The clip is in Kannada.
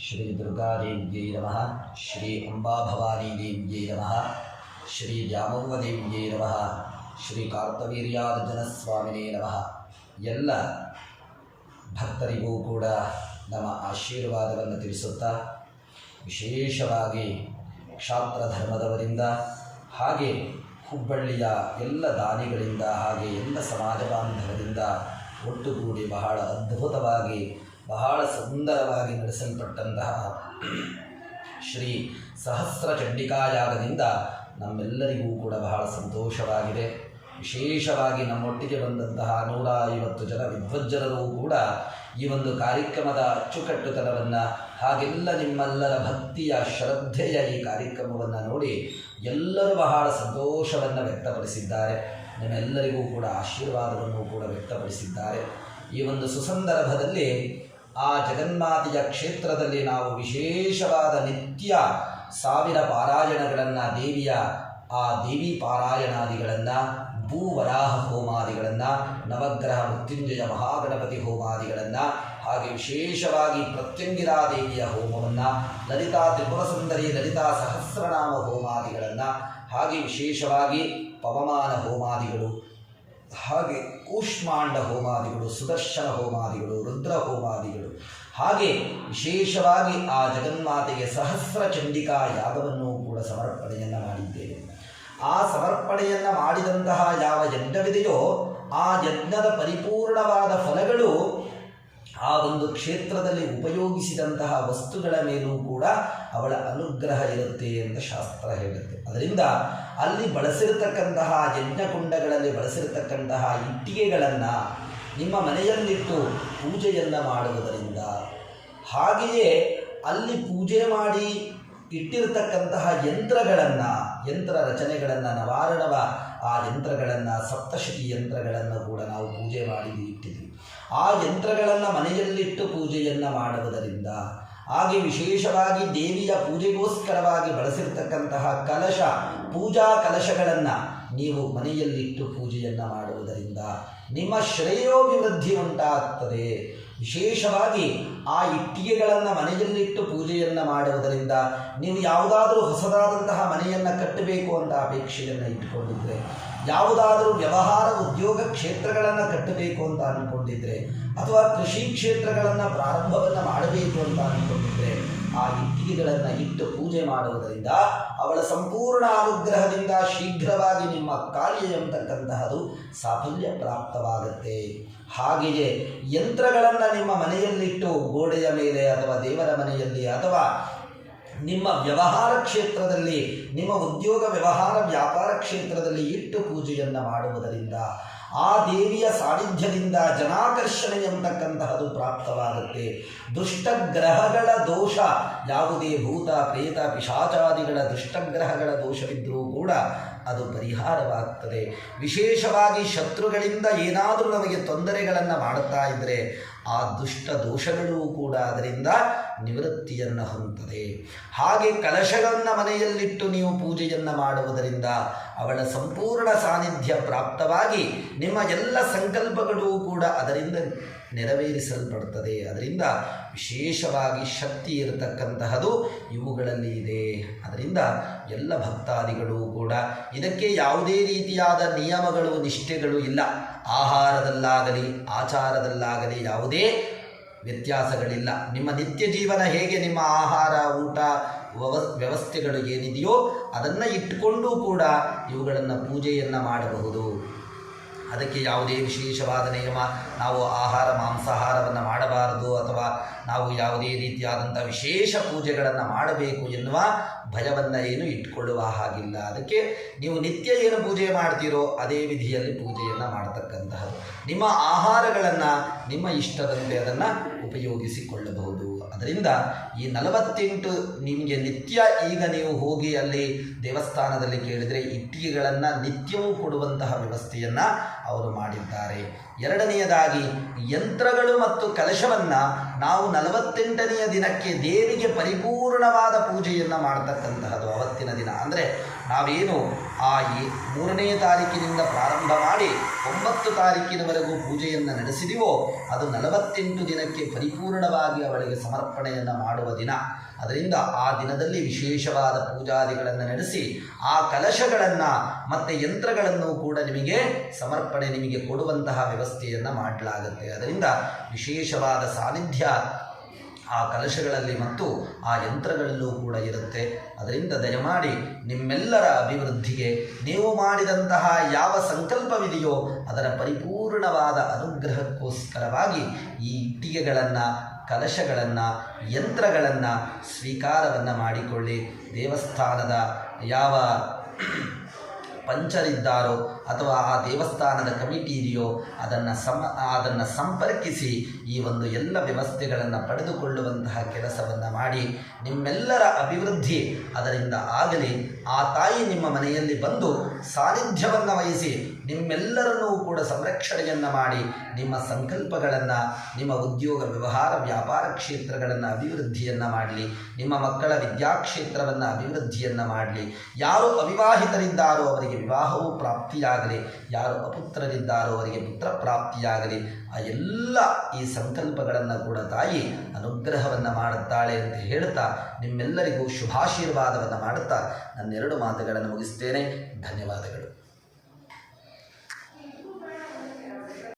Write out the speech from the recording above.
ಶ್ರೀ ದುರ್ಗಾದೇವ್ಯೈ ನಮಃ ಶ್ರೀ ಅಂಬಾಭವಾನೀದೇವ್ಯೈ ನಮಃ ಶ್ರೀ ದ್ಯಾಮವ್ವದೇವ್ಯೈ ನಮಃ ಶ್ರೀ ಕಾರ್ತವೀರ್ಯಾರ್ಜುನಸ್ವಾಮಿನೇ ನಮಃ ಎಲ್ಲ ಭಕ್ತರಿಗೂ ಕೂಡ ನಮ್ಮ ಆಶೀರ್ವಾದವನ್ನು ತಿಳಿಸುತ್ತಾ ವಿಶೇಷವಾಗಿ ಕ್ಷಾತ್ರ ಧರ್ಮದವರಿಂದ ಹಾಗೆ ಹುಬ್ಬಳ್ಳಿಯ ಎಲ್ಲ ದಾನಿಗಳಿಂದ ಹಾಗೆ ಎಲ್ಲ ಸಮಾಜ ಬಾಂಧವರಿಂದ ಒಟ್ಟುಗೂಡಿ ಬಹಳ ಅದ್ಭುತವಾಗಿ ಬಹಳ ಸುಂದರವಾಗಿ ನಡೆಸಲ್ಪಟ್ಟಂತಹ ಶ್ರೀ ಸಹಸ್ರ ಚಂಡಿಕಾಯಾಗದಿಂದ ನಮ್ಮೆಲ್ಲರಿಗೂ ಕೂಡ ಬಹಳ ಸಂತೋಷವಾಗಿದೆ. ವಿಶೇಷವಾಗಿ ನಮ್ಮೊಟ್ಟಿಗೆ ಬಂದಂತಹ ನೂರ ಐವತ್ತು ಜನ ವಿಧ್ವಜ್ಜನರೂ ಕೂಡ ಈ ಒಂದು ಕಾರ್ಯಕ್ರಮದ ಅಚ್ಚುಕಟ್ಟುತನವನ್ನು ಹಾಗೆಲ್ಲ ನಿಮ್ಮೆಲ್ಲರ ಭಕ್ತಿಯ ಶ್ರದ್ಧೆಯ ಈ ಕಾರ್ಯಕ್ರಮವನ್ನು ನೋಡಿ ಎಲ್ಲರೂ ಬಹಳ ಸಂತೋಷವನ್ನು ವ್ಯಕ್ತಪಡಿಸಿದ್ದಾರೆ. ನಿಮ್ಮೆಲ್ಲರಿಗೂ ಕೂಡ ಆಶೀರ್ವಾದವನ್ನು ಕೂಡ ವ್ಯಕ್ತಪಡಿಸಿದ್ದಾರೆ. ಈ ಒಂದು ಸುಸಂದರ್ಭದಲ್ಲಿ ಆ ಜಗನ್ಮಾತೆಯ ಕ್ಷೇತ್ರದಲ್ಲಿ ನಾವು ವಿಶೇಷವಾದ ನಿತ್ಯ ಸಾವಿರ ಪಾರಾಯಣಗಳನ್ನು, ದೇವಿಯ ಆ ದೇವಿ ಪಾರಾಯಣಾದಿಗಳನ್ನು, ಭೂವರಾಹ ಹೋಮಾದಿಗಳನ್ನು, ನವಗ್ರಹ ಮೃತ್ಯುಂಜಯ ಮಹಾಗಣಪತಿ ಹೋಮಾದಿಗಳನ್ನು, ಹಾಗೆ ವಿಶೇಷವಾಗಿ ಪ್ರತ್ಯಂಗಿರಾ ದೇವಿಯ ಹೋಮವನ್ನು, ಲಲಿತಾ ತ್ರಿಪುರ ಸುಂದರಿ ಲಲಿತಾ ಸಹಸ್ರನಾಮ ಹೋಮಾದಿಗಳನ್ನು, ಹಾಗೆ ವಿಶೇಷವಾಗಿ ಪವಮಾನ ಹೋಮಾದಿಗಳು. ಹಾಗೆ ಕೂಷ್ಮಾಂಡ ಹೋಮಾದಿಗಳು, ಸುದರ್ಶನ ಹೋಮಾದಿಗಳು, ರುದ್ರ ಹೋಮಾದಿಗಳು. ಹಾಗೆ ವಿಶೇಷವಾಗಿ ಆ ಜಗನ್ಮಾತೆಗೆ ಸಹಸ್ರ ಚಂಡಿಕಾ ಯಾಗವನ್ನು ಕೂಡ ಸಮರ್ಪಣೆಯನ್ನು ಮಾಡಿದ್ದೇವೆ. ಆ ಸಮರ್ಪಣೆಯನ್ನು ಮಾಡಿದಂತಹ ಯಾವ ಯಜ್ಞವಿದೆಯೋ ಆ ಯಜ್ಞದ ಪರಿಪೂರ್ಣವಾದ ಫಲಗಳು ಆ ಒಂದು ಕ್ಷೇತ್ರದಲ್ಲಿ ಉಪಯೋಗಿಸಿದಂತಹ ವಸ್ತುಗಳ ಮೇಲೂ ಕೂಡ ಅವಳ ಅನುಗ್ರಹ ಇರುತ್ತೆ ಅಂತ ಶಾಸ್ತ್ರ ಹೇಳುತ್ತೆ. ಅದರಿಂದ ಅಲ್ಲಿ ಬಳಸಿರ್ತಕ್ಕಂತಹ ಯಜ್ಞಕುಂಡಗಳಲ್ಲಿ ಬಳಸಿರ್ತಕ್ಕಂತಹ ಇಟ್ಟಿಗೆಗಳನ್ನು ನಿಮ್ಮ ಮನೆಯಲ್ಲಿಟ್ಟು ಪೂಜೆಯನ್ನು ಮಾಡುವುದರಿಂದ ಹಾಗೆಯೇ ಅಲ್ಲಿ ಪೂಜೆ ಮಾಡಿ ಇಟ್ಟಿರತಕ್ಕಂತಹ ಯಂತ್ರಗಳನ್ನು, ಯಂತ್ರ ರಚನೆಗಳನ್ನು, ನವಾರಣವ ಆ ಯಂತ್ರಗಳನ್ನು, ಸಪ್ತಶತಿ ಯಂತ್ರಗಳನ್ನು ಕೂಡ ನಾವು ಪೂಜೆ ಮಾಡಿ ಇಟ್ಟಿದ್ವಿ. ಆ ಯಂತ್ರಗಳನ್ನು ಮನೆಯಲ್ಲಿಟ್ಟು ಪೂಜೆಯನ್ನು ಮಾಡುವುದರಿಂದ ಹಾಗೆ ವಿಶೇಷವಾಗಿ ದೇವಿಯ ಪೂಜೆಗೋಸ್ಕರವಾಗಿ ಬಳಸಿರ್ತಕ್ಕಂತಹ ಕಲಶ ಪೂಜಾ ಕಲಶಗಳನ್ನು ನೀವು ಮನೆಯಲ್ಲಿಟ್ಟು ಪೂಜೆಯನ್ನು ಮಾಡುವುದರಿಂದ ನಿಮ್ಮ ಶ್ರೇಯೋಭಿವೃದ್ಧಿ ಉಂಟಾಗ್ತದೆ. ವಿಶೇಷವಾಗಿ ಆ ಇಟ್ಟಿಗೆಗಳನ್ನು ಮನೆಯಲ್ಲಿಟ್ಟು ಪೂಜೆಯನ್ನು ಮಾಡುವುದರಿಂದ ನೀವು ಯಾವುದಾದರೂ ಹೊಸದಾದಂತಹ ಮನೆಯನ್ನು ಕಟ್ಟಬೇಕು ಅಂತ ಅಪೇಕ್ಷೆಯನ್ನು ಇಟ್ಟುಕೊಂಡಿದ್ದರೆ ಯಾವುದಾದರೂ ವ್ಯವಹಾರ ಉದ್ಯೋಗ ಕ್ಷೇತ್ರಗಳನ್ನು ಕಟ್ಟಬೇಕು ಅಂತ ಅಂದ್ಕೊಂಡಿದ್ದರೆ ಅಥವಾ ಕೃಷಿ ಕ್ಷೇತ್ರಗಳನ್ನು ಪ್ರಾರಂಭವನ್ನು ಮಾಡಬೇಕು ಅಂತ ಅಂದ್ಕೊಂಡಿದ್ರೆ ಆ ಇಟ್ಟಿಗೆಗಳನ್ನು ಇಟ್ಟು ಪೂಜೆ ಮಾಡುವುದರಿಂದ ಅವಳ ಸಂಪೂರ್ಣ ಅನುಗ್ರಹದಿಂದ ಶೀಘ್ರವಾಗಿ ನಿಮ್ಮ ಕಾರ್ಯ ಎಂಬತಕ್ಕಂತಹದು ಸಾಫಲ್ಯ ಪ್ರಾಪ್ತವಾಗುತ್ತೆ. ಹಾಗೆಯೇ ಯಂತ್ರಗಳನ್ನು ನಿಮ್ಮ ಮನೆಯಲ್ಲಿಟ್ಟು ಗೋಡೆಯ ಮೇಲೆ ಅಥವಾ ದೇವರ ಮನೆಯಲ್ಲಿ ಅಥವಾ ನಿಮ್ಮ ವ್ಯವಹಾರ ಕ್ಷೇತ್ರದಲ್ಲಿ, ನಿಮ್ಮ ಉದ್ಯೋಗ ವ್ಯವಹಾರ ವ್ಯಾಪಾರ ಕ್ಷೇತ್ರದಲ್ಲಿ ಇಟ್ಟು ಪೂಜೆಯನ್ನು ಮಾಡುವುದರಿಂದ ಆ ದೇವಿಯ ಸಾನ್ನಿಧ್ಯದಿಂದ ಜನಾಕರ್ಷಣೆ ಎಂಬತಕ್ಕಂತಹದು ಪ್ರಾಪ್ತವಾಗುತ್ತೆ. ದುಷ್ಟಗ್ರಹಗಳ ದೋಷ ಯಾವುದೇ ಭೂತ, ಪ್ರೇತ, ಪಿಶಾಚಾದಿಗಳ ದುಷ್ಟಗ್ರಹಗಳ ದೋಷವಿದ್ದರೂ ಕೂಡ ಅದು ಪರಿಹಾರವಾಗ್ತದೆ. ವಿಶೇಷವಾಗಿ ಶತ್ರುಗಳಿಂದ ಏನಾದರೂ ನಮಗೆ ತೊಂದರೆಗಳನ್ನು ಮಾಡುತ್ತಾ ಇದ್ದರೆ ಆ ದುಷ್ಟ ದೋಷಗಳೂ ಕೂಡ ಅದರಿಂದ ನಿವೃತ್ತಿಯನ್ನು ಹೊಂದುತ್ತದೆ. ಹಾಗೆ ಕಲಶಗಳನ್ನು ಮನೆಯಲ್ಲಿಟ್ಟು ನೀವು ಪೂಜೆಯನ್ನು ಮಾಡುವುದರಿಂದ ಅವಳ ಸಂಪೂರ್ಣ ಸಾನ್ನಿಧ್ಯ ಪ್ರಾಪ್ತವಾಗಿ ನಿಮ್ಮ ಎಲ್ಲ ಸಂಕಲ್ಪಗಳು ಕೂಡ ಅದರಿಂದ ನೆರವೇರಿಸಲ್ಪಡುತ್ತದೆ ಅದರಿಂದ ವಿಶೇಷವಾಗಿ ಶಕ್ತಿ ಇರತಕ್ಕಂತಹದು ಇವುಗಳಲ್ಲಿ ಇದೆ. ಅದರಿಂದ ಎಲ್ಲ ಭಕ್ತಾದಿಗಳು ಕೂಡ ಇದಕ್ಕೆ ಯಾವುದೇ ರೀತಿಯಾದ ನಿಯಮಗಳು, ನಿಷ್ಠೆಗಳು ಇಲ್ಲ. ಆಹಾರದಲ್ಲಾಗಲಿ, ಆಚಾರದಲ್ಲಾಗಲಿ ಯಾವುದೇ ವ್ಯತ್ಯಾಸಗಳಿಲ್ಲ. ನಿಮ್ಮ ನಿತ್ಯ ಜೀವನ ಹೇಗೆ, ನಿಮ್ಮ ಆಹಾರ, ಊಟ ವ್ಯವ ವ್ಯವಸ್ಥೆಗಳು ಏನಿದೆಯೋ ಅದನ್ನು ಇಟ್ಟುಕೊಂಡು ಕೂಡ ಇವುಗಳನ್ನು ಪೂಜೆಯನ್ನು ಮಾಡಬಹುದು. ಅದಕ್ಕೆ ಯಾವುದೇ ವಿಶೇಷವಾದ ನಿಯಮ, ನಾವು ಆಹಾರ, ಮಾಂಸಾಹಾರವನ್ನು ಮಾಡಬಾರದು ಅಥವಾ ನಾವು ಯಾವುದೇ ರೀತಿಯಾದಂಥ ವಿಶೇಷ ಪೂಜೆಗಳನ್ನು ಮಾಡಬೇಕು ಎನ್ನುವ ಭಯವನ್ನು ಏನು ಇಟ್ಕೊಳ್ಳುವ ಹಾಗಿಲ್ಲ. ಅದಕ್ಕೆ ನೀವು ನಿತ್ಯ ಏನು ಪೂಜೆ ಮಾಡ್ತೀರೋ ಅದೇ ವಿಧಿಯಲ್ಲಿ ಪೂಜೆಯನ್ನು ಮಾಡತಕ್ಕಂತಹದ್ದು. ನಿಮ್ಮ ಆಹಾರಗಳನ್ನು, ನಿಮ್ಮ ಇಷ್ಟದಂತೆ ಅದನ್ನು ಉಪಯೋಗಿಸಿಕೊಳ್ಳಬಹುದು. ಅದರಿಂದ ಈ ನಲವತ್ತೆಂಟು ನಿಮಗೆ ನಿತ್ಯ ಈಗ ನೀವು ಹೋಗಿ ಅಲ್ಲಿ ದೇವಸ್ಥಾನದಲ್ಲಿ ಕೇಳಿದರೆ ಇಟ್ಟಿಗೆಗಳನ್ನು ನಿತ್ಯವೂ ಕೊಡುವಂತಹ ವ್ಯವಸ್ಥೆಯನ್ನು ಅವರು ಮಾಡಿದ್ದಾರೆ. ಎರಡನೆಯದಾಗಿ ಯಂತ್ರಗಳು ಮತ್ತು ಕಲಶವನ್ನು ನಾವು ನಲವತ್ತೆಂಟನೆಯ ದಿನಕ್ಕೆ ದೇವಿಗೆ ಪರಿಪೂರ್ಣವಾದ ಪೂಜೆಯನ್ನು ಮಾಡತಕ್ಕ ಮಾಡತಕ್ಕಂತಹದ್ದು ಅವತ್ತಿನ ದಿನ. ಅಂದರೆ ನಾವೇನು ಆ ಈ ಮೂರನೇ ತಾರೀಕಿನಿಂದ ಪ್ರಾರಂಭ ಮಾಡಿ ಒಂಬತ್ತು ತಾರೀಕಿನವರೆಗೂ ಪೂಜೆಯನ್ನು ನಡೆಸಿದೀವೋ, ಅದು ನಲವತ್ತೆಂಟು ದಿನಕ್ಕೆ ಪರಿಪೂರ್ಣವಾಗಿ ಅವಳಿಗೆ ಸಮರ್ಪಣೆಯನ್ನು ಮಾಡುವ ದಿನ. ಅದರಿಂದ ಆ ದಿನದಲ್ಲಿ ವಿಶೇಷವಾದ ಪೂಜಾದಿಗಳನ್ನು ನಡೆಸಿ, ಆ ಕಲಶಗಳನ್ನು ಮತ್ತು ಯಂತ್ರಗಳನ್ನು ಕೂಡ ನಿಮಗೆ ಸಮರ್ಪಣೆ ನಿಮಗೆ ಕೊಡುವಂತಹ ವ್ಯವಸ್ಥೆಯನ್ನು ಮಾಡಲಾಗುತ್ತೆ. ಅದರಿಂದ ವಿಶೇಷವಾದ ಸಾನ್ನಿಧ್ಯ ಆ ಕಲಶಗಳಲ್ಲಿ ಮತ್ತು ಆ ಯಂತ್ರಗಳಲ್ಲೂ ಕೂಡ ಇರುತ್ತೆ. ಅದರಿಂದ ದಯಮಾಡಿ ನಿಮ್ಮೆಲ್ಲರ ಅಭಿವೃದ್ಧಿಗೆ ನೀವು ಮಾಡಿದಂತಹ ಯಾವ ಸಂಕಲ್ಪವಿದೆಯೋ ಅದರ ಪರಿಪೂರ್ಣವಾದ ಅನುಗ್ರಹಕ್ಕೋಸ್ಕರವಾಗಿ ಈ ಇಟ್ಟಿಗೆಗಳನ್ನು, ಕಲಶಗಳನ್ನು, ಯಂತ್ರಗಳನ್ನು ಸ್ವೀಕಾರವನ್ನು ಮಾಡಿಕೊಳ್ಳಿ. ದೇವಸ್ಥಾನದ ಯಾವ ಪಂಚರಿದ್ದಾರೋ ಅಥವಾ ಆ ದೇವಸ್ಥಾನದ ಕಮಿಟಿ ಇದೆಯೋ ಅದನ್ನು ಸಮ, ಅದನ್ನು ಸಂಪರ್ಕಿಸಿ ಈ ಒಂದು ಎಲ್ಲ ವ್ಯವಸ್ಥೆಗಳನ್ನು ಪಡೆದುಕೊಳ್ಳುವಂತಹ ಕೆಲಸವನ್ನು ಮಾಡಿ ನಿಮ್ಮೆಲ್ಲರ ಅಭಿವೃದ್ಧಿ ಅದರಿಂದ ಆಗಲಿ, ಆ ತಾಯಿ ನಿಮ್ಮ ಮನೆಯಲ್ಲಿ ಬಂದು ಸಾನ್ನಿಧ್ಯವನ್ನು ವಹಿಸಿ ನಿಮ್ಮೆಲ್ಲರನ್ನೂ ಕೂಡ ಸಂರಕ್ಷಣೆಯನ್ನು ಮಾಡಿ ನಿಮ್ಮ ಸಂಕಲ್ಪಗಳನ್ನು, ನಿಮ್ಮ ಉದ್ಯೋಗ ವ್ಯವಹಾರ ವ್ಯಾಪಾರ ಕ್ಷೇತ್ರಗಳನ್ನು ಅಭಿವೃದ್ಧಿಯನ್ನು ಮಾಡಲಿ, ನಿಮ್ಮ ಮಕ್ಕಳ ವಿದ್ಯಾಕ್ಷೇತ್ರವನ್ನು ಅಭಿವೃದ್ಧಿಯನ್ನು ಮಾಡಲಿ. ಯಾರು ಅವಿವಾಹಿತರಿದ್ದಾರೋ ಅವರಿಗೆ ವಿವಾಹವು ಪ್ರಾಪ್ತಿಯಾಗಲಿ. ಯಾರು ಅಪುತ್ರರಿದ್ದಾರೋ ಅವರಿಗೆ ಪುತ್ರ ಪ್ರಾಪ್ತಿಯಾಗಲಿ. ಆ ಎಲ್ಲ ಈ ಸಂಕಲ್ಪಗಳನ್ನು ಕೂಡ ತಾಯಿ ಅನುಗ್ರಹವನ್ನು ಮಾಡುತ್ತಾಳೆ ಅಂತ ಹೇಳ್ತಾ ನಿಮ್ಮೆಲ್ಲರಿಗೂ ಶುಭಾಶೀರ್ವಾದವನ್ನು ಮಾಡುತ್ತಾ ನನ್ನೆರಡು ಮಾತುಗಳನ್ನು ಮುಗಿಸ್ತೇನೆ. ಧನ್ಯವಾದಗಳು.